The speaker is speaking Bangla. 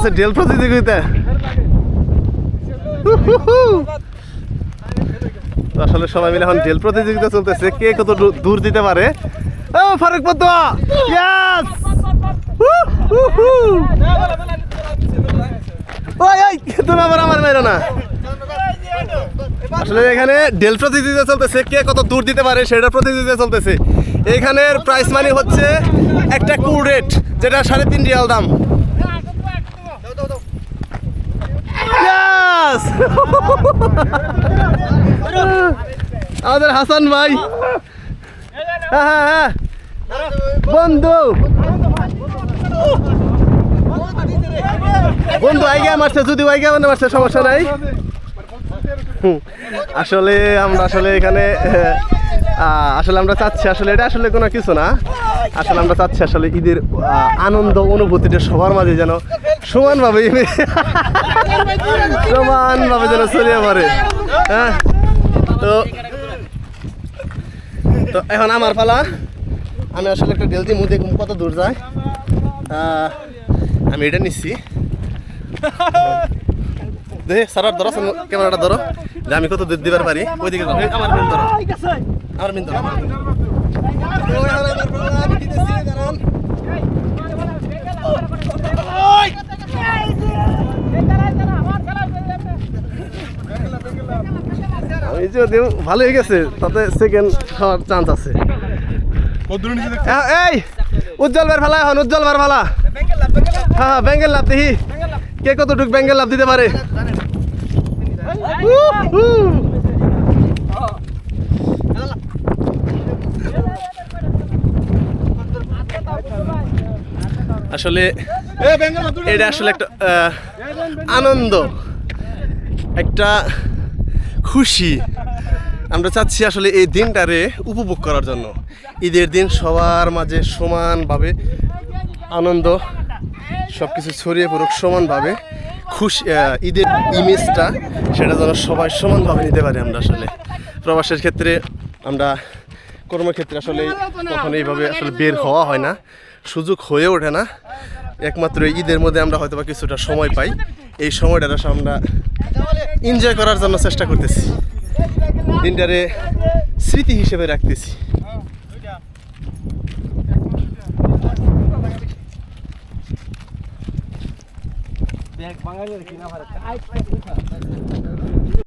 ডেল প্রতিযোগিতা আসলে সবাই মিলে এখন ডেল প্রতিযোগিতা চলতেছে। কে কত দূর- দিতে পারে? ও, ফারুক আমার আসলে এখানে ডেল প্রতিযোগিতা চলতেছে। কে কত দূর দিতে পারে সেটা প্রতিযোগিতা চলতেছে। এখানের প্রাইস মানি হচ্ছে একটা কুল রেট যেটা সাড়ে তিন রিয়াল দাম। Yes! আমাদের হাসান ভাই। হ্যাঁ হ্যাঁ হ্যাঁ। বন্ধু। বন্ধু, আইগা মারছে, যদি আইগা মানে মারছে, সমস্যা নাই। আসলে আমরা আসলে এখানে আসলে আমরা চাচ্ছি, আসলে এটা আসলে কোনো কিছু না। আসলে আমরা চাচ্ছি আসলে ঈদের আনন্দ, অনুভূতিটা সবার মাঝে যেন সমানভাবে সমানভাবে যেন ছড়িয়ে পড়ে হ্যাঁ? তো এখন আমার পালা। আমি আসলে একটা ডেলজি মুখ দেখুন কত দূর যায়। আমি এটা নিচ্ছি। দে সারার ধরো ক্যামেরাটা ধরো। যে আমি কত দূর দিবার পারি। ওইদিকে ধরো। এই, আমার মেন ধরো। আমার মেন ধরো আমার main ধরো। তো এখন আমার পালা, আমি দিতেছি, দাঁড়ান। আমি যদিও ভালো হয়ে গেছে তাতে সেকেন্ড হওয়ার চান্স আছে। এই উজ্জ্বল বার ভালা এখন উজ্জ্বল বার ভালা হ্যাঁ হ্যাঁ ব্যাঙ্গেল লাভ দেখি। কে কতটুক ব্যাঙ্গেল লাভ দিতে পারে? আসলে এটা আসলে একটা আনন্দ। একটা খুশি। আমরা চাচ্ছি আসলে এই দিনটারে উপভোগ করার জন্য। ঈদের দিন সবার মাঝে সমানভাবে আনন্দ সব কিছু ছড়িয়ে পড়ুক সমানভাবে। খুশি ঈদের ইমেজটা, সেটা যেন সবাই সমানভাবে নিতে পারি আমরা আসলে। প্রবাসের ক্ষেত্রে আমরা কর্মক্ষেত্রে আসলে কখনো এইভাবে আসলে বের হওয়া হয় না। সুযোগ হয়ে ওঠে না। একমাত্র ঈদের মধ্যে আমরা হয়তো বা কিছুটা সময় পাই। এই সময়টা আমরা এনজয় করার জন্য চেষ্টা করতেছি। দিনটারে স্মৃতি হিসেবে রাখতেছি।